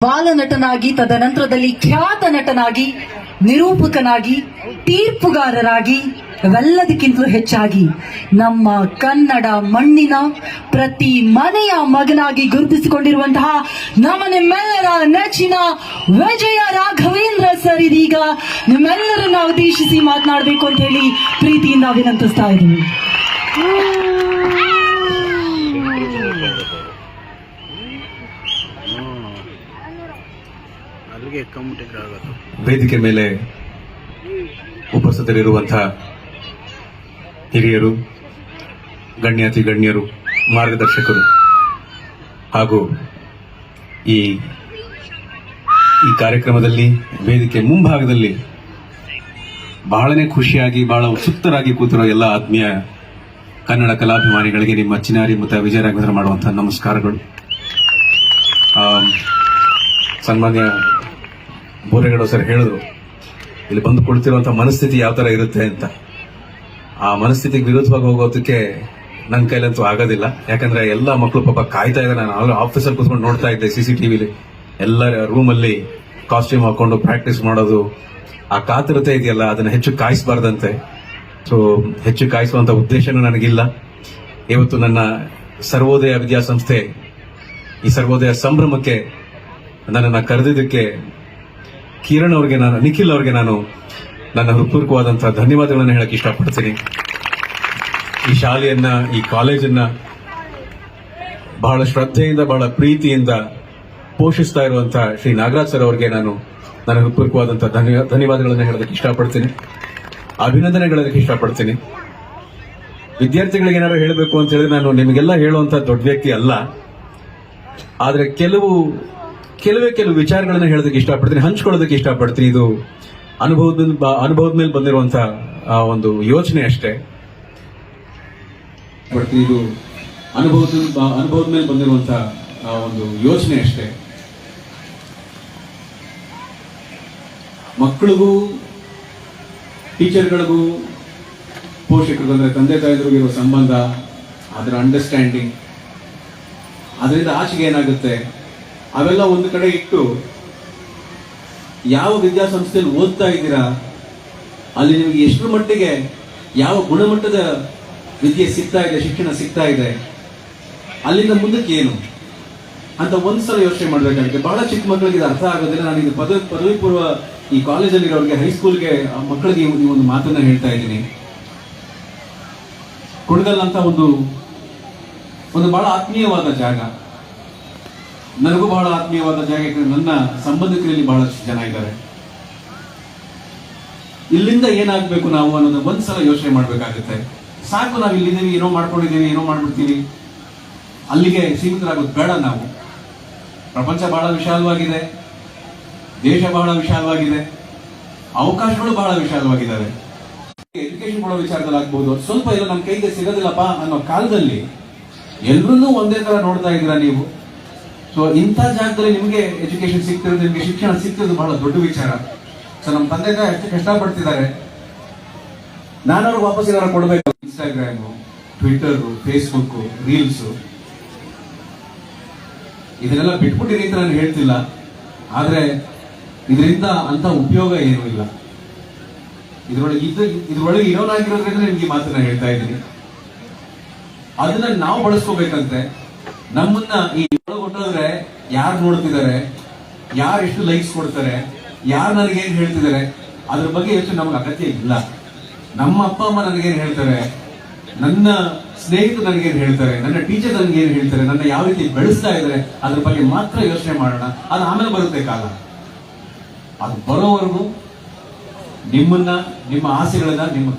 ಬಾಲನಟನಾಗಿ ತದನಂತರದಲ್ಲಿ ಖ್ಯಾತ ನಟನಾಗಿ, ನಿರೂಪಕನಾಗಿ, ತೀರ್ಪುಗಾರರಾಗಿ ಅವೆಲ್ಲದಕ್ಕಿಂತಲೂ ಹೆಚ್ಚಾಗಿ ನಮ್ಮ ಕನ್ನಡ ಮಣ್ಣಿನ ಪ್ರತಿ ಮನೆಯ ಮಗನಾಗಿ ಗುರುತಿಸಿಕೊಂಡಿರುವಂತಹ ನಮ್ಮ ನಿಮ್ಮೆಲ್ಲರ ನೆಚ್ಚಿನ ವಿಜಯ ರಾಘವೇಂದ್ರ ಸರ್ ಇದೀಗ ನಿಮ್ಮೆಲ್ಲರನ್ನ ಉದ್ದೇಶಿಸಿ ಮಾತನಾಡಬೇಕು ಅಂತ ಹೇಳಿ ಪ್ರೀತಿಯಿಂದ ವಿನಂತಿಸ್ತಾ ಇದ್ದೀವಿ ವೇದಿಕೆ ಮೇಲೆ ಉಪಸ್ಥಿತರಿರುವಂತಹ ಹಿರಿಯರು, ಗಣ್ಯಾತಿ ಗಣ್ಯರು, ಮಾರ್ಗದರ್ಶಕರು ಹಾಗೂ ಈ ಈ ಕಾರ್ಯಕ್ರಮದಲ್ಲಿ ವೇದಿಕೆ ಮುಂಭಾಗದಲ್ಲಿ ಬಹಳನೇ ಖುಷಿಯಾಗಿ, ಬಹಳ ಉತ್ಸುಕ್ತರಾಗಿ ಕೂತಿರೋ ಎಲ್ಲ ಆತ್ಮೀಯ ಕನ್ನಡ ಕಲಾಭಿಮಾನಿಗಳಿಗೆ ನಿಮ್ಮ ಚಿನಾರಿ ಮತ್ತು ವಿಜಯ ರಾಘವೇಂದ್ರ ಮಾಡುವಂಥ ನಮಸ್ಕಾರಗಳು. ಸನ್ಮಾನ್ಯ ಬೋರೆಗೌಡ ಸರ್ ಹೇಳಿದ್ರು, ಇಲ್ಲಿ ಬಂದು ಕುಳಿತಿರುವಂಥ ಮನಸ್ಥಿತಿ ಯಾವ ತರ ಇರುತ್ತೆ ಅಂತ. ಆ ಮನಸ್ಥಿತಿಗೆ ವಿರುದ್ಧವಾಗಿ ಹೋಗೋದಕ್ಕೆ ನನ್ನ ಕೈಲಂತೂ ಆಗೋದಿಲ್ಲ. ಯಾಕಂದ್ರೆ ಎಲ್ಲ ಮಕ್ಕಳು ಪಾಪ ಕಾಯ್ತಾ ಇದ್ದಾರೆ ನಾನು ಆಫೀಸಲ್ಲಿ ಕೂತ್ಕೊಂಡು ನೋಡ್ತಾ ಇದ್ದೆ ಸಿ ಸಿ ವಿಲಿ ಎಲ್ಲ ರೂಮಲ್ಲಿ ಕಾಸ್ಟ್ಯೂಮ್ ಹಾಕೊಂಡು ಪ್ರಾಕ್ಟೀಸ್ ಮಾಡೋದು. ಆ ಕಾತುರತೆ ಇದೆಯಲ್ಲ, ಅದನ್ನ ಹೆಚ್ಚು ಕಾಯಿಸಬಾರ್ದಂತೆ. ಸೊ ಹೆಚ್ಚು ಕಾಯಿಸುವಂತ ಉದ್ದೇಶನೂ ನನಗಿಲ್ಲ. ಇವತ್ತು ನನ್ನ ಸರ್ವೋದಯ ವಿದ್ಯಾಸಂಸ್ಥೆ ಈ ಸರ್ವೋದಯ ಸಂಭ್ರಮಕ್ಕೆ ನನ್ನನ್ನು ಕರೆದಿದ್ದಕ್ಕೆ ಕಿರಣ್ ಅವ್ರಿಗೆ ನಾನು, ನಿಖಿಲ್ ಅವ್ರಿಗೆ ನಾನು ನನ್ನ ಹೃತ್ಪೂರ್ವಕವಾದಂತಹ ಧನ್ಯವಾದಗಳನ್ನು ಹೇಳಕ್ಕೆ ಇಷ್ಟಪಡ್ತೀನಿ. ಈ ಶಾಲೆಯನ್ನ, ಈ ಕಾಲೇಜನ್ನ ಬಹಳ ಶ್ರದ್ಧೆಯಿಂದ, ಬಹಳ ಪ್ರೀತಿಯಿಂದ ಪೋಷಿಸ್ತಾ ಇರುವಂತಹ ಶ್ರೀ ನಾಗರಾಜ್ ಸರ್ ಅವರಿಗೆ ನಾನು ನನ್ನ ಹೃತ್ಪೂರ್ವಕವಾದಂತಹ ಧನ್ಯ, ಧನ್ಯವಾದಗಳನ್ನು ಹೇಳೋದಕ್ಕೆ ಇಷ್ಟಪಡ್ತೀನಿ. ಅಭಿನಂದನೆಗಳಕ್ಕೆ ಇಷ್ಟಪಡ್ತೀನಿ. ವಿದ್ಯಾರ್ಥಿಗಳಿಗೆ ಏನಾದ್ರು ಹೇಳಬೇಕು ಅಂತ ಹೇಳಿದ್ರೆ ನಾನು ನಿಮಗೆಲ್ಲ ಹೇಳುವಂತ ದೊಡ್ಡ ವ್ಯಕ್ತಿ ಅಲ್ಲ. ಆದ್ರೆ ಕೆಲವು ಕೆಲವೇ ಕೆಲವು ವಿಚಾರಗಳನ್ನ ಹೇಳೋದಕ್ಕೆ ಇಷ್ಟಪಡ್ತೀನಿ ಹಂಚ್ಕೊಳ್ಳೋದಕ್ಕೆ ಇಷ್ಟಪಡ್ತೀನಿ. ಇದು ಅನುಭವದ ಅನುಭವದ ಮೇಲೆ ಬಂದಿರುವಂತ ಆ, ಒಂದು ಯೋಚನೆ ಅಷ್ಟೇ. ಇದು ಅನುಭವದ ಅನುಭವದ ಮೇಲೆ ಬಂದಿರುವಂತ ಆ, ಒಂದು ಯೋಚನೆ ಅಷ್ಟೇ. ಮಕ್ಕಳಿಗೂ ಟೀಚರ್ಗಳಿಗೂ ಪೋಷಕರು ಅಂದ್ರೆ ತಂದೆ ತಾಯಿಗಳಿಗೂ ಇರೋ ಸಂಬಂಧ ಅದರ ಅಂಡರ್ಸ್ಟ್ಯಾಂಡಿಂಗ್ ಅದರಿಂದ ಆಚೆಗೆ ಏನಾಗುತ್ತೆ? ಅವೆಲ್ಲ ಒಂದು ಕಡೆ ಇಟ್ಟು ಯಾವ ವಿದ್ಯಾಸಂಸ್ಥೆಯಲ್ಲಿ ಓದ್ತಾ ಇದ್ದೀರಾ, ಅಲ್ಲಿ ನಿಮಗೆ ಎಷ್ಟು ಮಟ್ಟಿಗೆ ಯಾವ ಗುಣಮಟ್ಟದ ವಿದ್ಯೆ ಸಿಗ್ತಾ ಇದೆ, ಶಿಕ್ಷಣ ಸಿಗ್ತಾ ಇದೆ, ಅಲ್ಲಿಂದ ಮುಂದಕ್ಕೆ ಏನು ಅಂತ ಒಂದ್ಸಲ ಯೋಚನೆ ಮಾಡ್ಬೇಕಾಗುತ್ತೆ. ಬಹಳ ಚಿಕ್ಕ ಮಕ್ಕಳಿಗೆ ಇದು ಅರ್ಥ ಆಗೋದಿಲ್ಲ. ನಾನು ಇದು ಪದವಿ ಪದವಿ ಪೂರ್ವ ಈ ಕಾಲೇಜಲ್ಲಿರೋರಿಗೆ ಹೈಸ್ಕೂಲ್ಗೆ ಮಕ್ಕಳಿಗೆ ಈ ಒಂದು ಮಾತನ್ನ ಹೇಳ್ತಾ ಇದ್ದೀನಿ. ಕುಣಗಲ್ ಅಂತ ಒಂದು ಒಂದು ಬಹಳ ಆತ್ಮೀಯವಾದ ಜಾಗ. ನನಗೂ ಬಹಳ ಆತ್ಮೀಯವಾದ ಜಾಗ ನನ್ನ ಸಂಬಂಧಿಕರಲ್ಲಿ ಬಹಳಷ್ಟು ಜನ ಇದ್ದಾರೆ. ಇಲ್ಲಿಂದ ಏನಾಗಬೇಕು ನಾವು ಅನ್ನೋದು ಒಂದ್ಸಲ ಯೋಚನೆ ಮಾಡಬೇಕಾಗುತ್ತೆ. ಸಾಕು, ನಾವು ಇಲ್ಲಿದ್ದೀವಿ, ಏನೋ ಮಾಡ್ಕೊಂಡಿದ್ದೀವಿ, ಏನೋ ಮಾಡ್ಬಿಡ್ತೀವಿ. ಅಲ್ಲಿಗೆ ಸೀಮಿತರಾಗೋದು ಬೇಡ ನಾವು. ಪ್ರಪಂಚ ಬಹಳ ವಿಶಾಲವಾಗಿದೆ. ದೇಶ ಬಹಳ ವಿಶಾಲವಾಗಿದೆ. ಅವಕಾಶಗಳು ಬಹಳ ವಿಶಾಲವಾಗಿದ್ದಾವೆ. ಎಜುಕೇಶನ್ ಕೊಡೋ ವಿಚಾರದಲ್ಲಿ ಆಗ್ಬೋದು. ಸ್ವಲ್ಪ ಇಲ್ಲ ನಮ್ಮ ಕೈಗೆ ಸಿಗೋದಿಲ್ಲಪ್ಪ ಅನ್ನೋ ಕಾಲದಲ್ಲಿ ಎಲ್ಲರನ್ನೂ ಒಂದೇ ತರ ನೋಡ್ತಾ ಇದ್ದೀರಾ ನೀವು? ಸೊ ಇಂಥ ಜಾಗದಲ್ಲಿ ನಿಮಗೆ ಎಜುಕೇಶನ್ ಸಿಗ್ತಿರೋದು ನಿಮಗೆ ಶಿಕ್ಷಣ ಸಿಗ್ತಿರೋದು ಬಹಳ ದೊಡ್ಡ ವಿಚಾರ. ಸೊ ನಮ್ಮ ತಂದೆ ತಾಯಿ ಎಷ್ಟು ಕಷ್ಟಪಡ್ತಿದ್ದಾರೆ. ನಾನು ಅವ್ರಿಗೆ ವಾಪಸ್ ಏನಾರು ಕೊಡಬೇಕು? ಇನ್ಸ್ಟಾಗ್ರಾಮು ಟ್ವಿಟರ್ ಫೇಸ್ಬುಕ್ ರೀಲ್ಸು ಇದನ್ನೆಲ್ಲ ಬಿಟ್ಬಿಟ್ಟಿರಿ ಅಂತ ನಾನು ಹೇಳ್ತಿಲ್ಲ. ಆದ್ರೆ, ಇದರಿಂದ ಅಂತ ಉಪಯೋಗ ಏನೂ ಇಲ್ಲ. ಇದ್ರೊಳಗೆ ಇದು ಇದ್ರೊಳಗೆ ಇರೋನಾಗಿರೋದ್ರಿಂದ ನಿಮ್ಗೆ ಮಾತನ್ನ ಹೇಳ್ತಾ ಇದ್ದೀನಿ. ಅದನ್ನ ನಾವು ಬಳಸ್ಕೋಬೇಕಂತೆ ನಮ್ಮನ್ನ ಈ ಒಳಗೆ ಹೊಟ್ಟೋದ್ರೆ ಯಾರು ನೋಡ್ತಿದ್ದಾರೆ? ಯಾರು ಎಷ್ಟು ಲೈಕ್ಸ್ ಕೊಡ್ತಾರೆ? ಯಾರು ನನಗೇನು ಹೇಳ್ತಿದ್ದಾರೆ? ಅದ್ರ ಬಗ್ಗೆ ಯೋಚನೆ ನಮ್ಗೆ ಅಗತ್ಯ ಇಲ್ಲ. ನಮ್ಮ ಅಪ್ಪ ಅಮ್ಮ ನನಗೇನು ಹೇಳ್ತಾರೆ? ನನ್ನ ಸ್ನೇಹಿತರು ನನಗೇನು ಹೇಳ್ತಾರೆ? ನನ್ನ ಟೀಚರ್ ನನಗೇನು ಹೇಳ್ತಾರೆ? ನನ್ನ ಯಾವ ರೀತಿ ಬೆಳೆಸ್ತಾ ಇದ್ದಾರೆ? ಅದ್ರ ಬಗ್ಗೆ ಮಾತ್ರ ಯೋಚನೆ ಮಾಡೋಣ. ಅದು ಆಮೇಲೆ ಬರುತ್ತೆ ಕಾಲ. ಅದು ಬರೋವರೆಗೂ ನಿಮ್ಮನ್ನ, ನಿಮ್ಮ ಆಸೆಗಳನ್ನ, ನಿಮ್ಮ